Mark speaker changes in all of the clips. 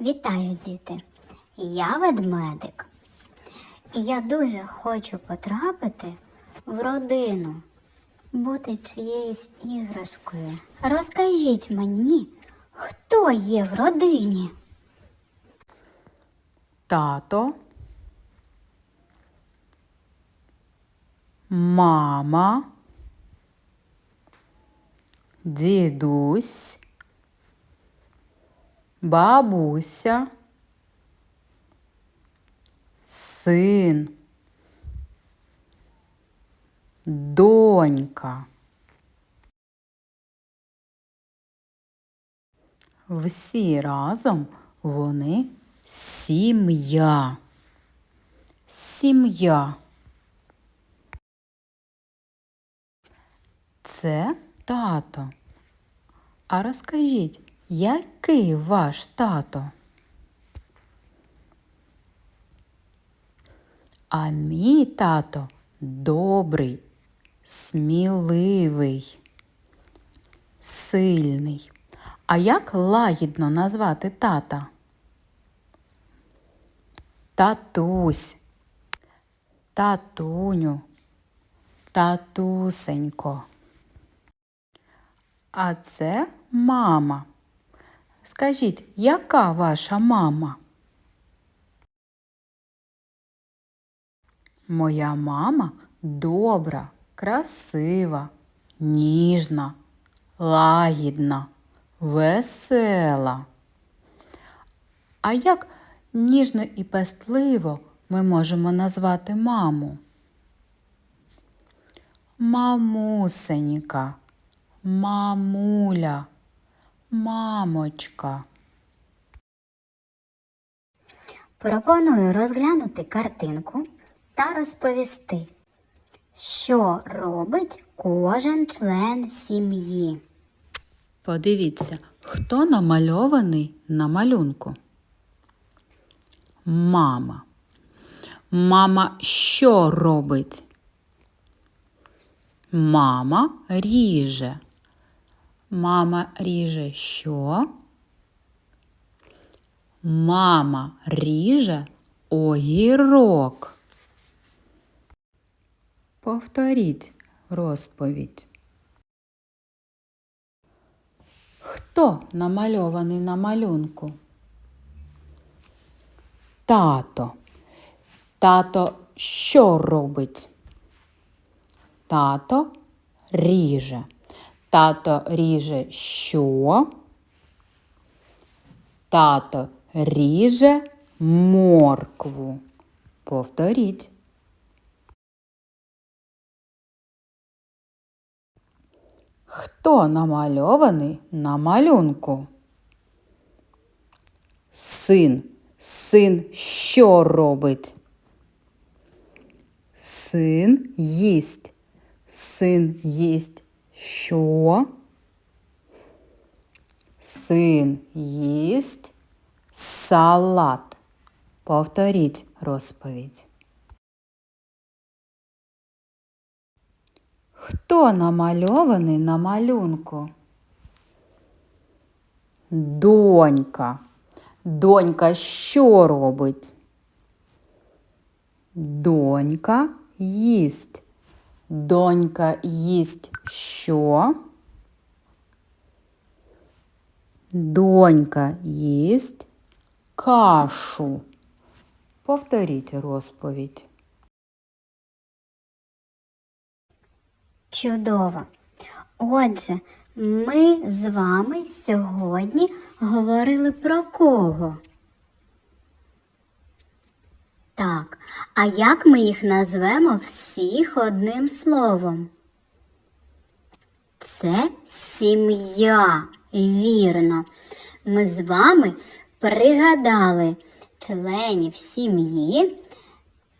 Speaker 1: Вітаю, діти! Я ведмедик. І я дуже хочу потрапити в родину, бути чиєюсь іграшкою. Розкажіть мені, хто є в родині?
Speaker 2: Тато, мама, дідусь, бабуся, син, донька. Всі разом вони сім'я. Сім'я. Це тато. А розкажіть, який ваш тато? А мій тато добрий, сміливий, сильний. А як лагідно назвати тата? Татусь, татуню, татусенько. А це мама. Скажіть, яка ваша мама? Моя мама добра, красива, ніжна, лагідна, весела. А як ніжно і пестливо ми можемо назвати маму? Мамусенька, мамуля, мамочка.
Speaker 1: Пропоную розглянути картинку та розповісти, що робить кожен член сім'ї.
Speaker 2: Подивіться, хто намальований на малюнку? Мама. Мама що робить? Мама ріже. Мама ріже що? Мама ріже огірок. Повторіть розповідь. Хто намальований на малюнку? Тато. Тато що робить? Тато ріже. Тато ріже що? Тато ріже моркву. Повторіть. Хто намальований на малюнку? Син. Син що робить? Син їсть. Син їсть що? Син їсть салат. Повторіть розповідь. Хто намальований на малюнку? Донька. Донька що робить? Донька їсть. Донька їсть що? Донька їсть кашу. Повторіть розповідь.
Speaker 1: Чудово! Отже, ми з вами сьогодні говорили про кого? Так, а як ми їх назвемо всіх одним словом? Це сім'я, вірно. Ми з вами пригадали членів сім'ї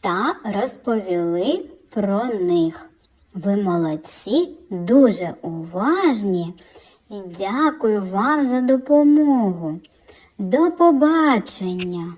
Speaker 1: та розповіли про них. Ви молодці, дуже уважні дякую вам за допомогу. До побачення!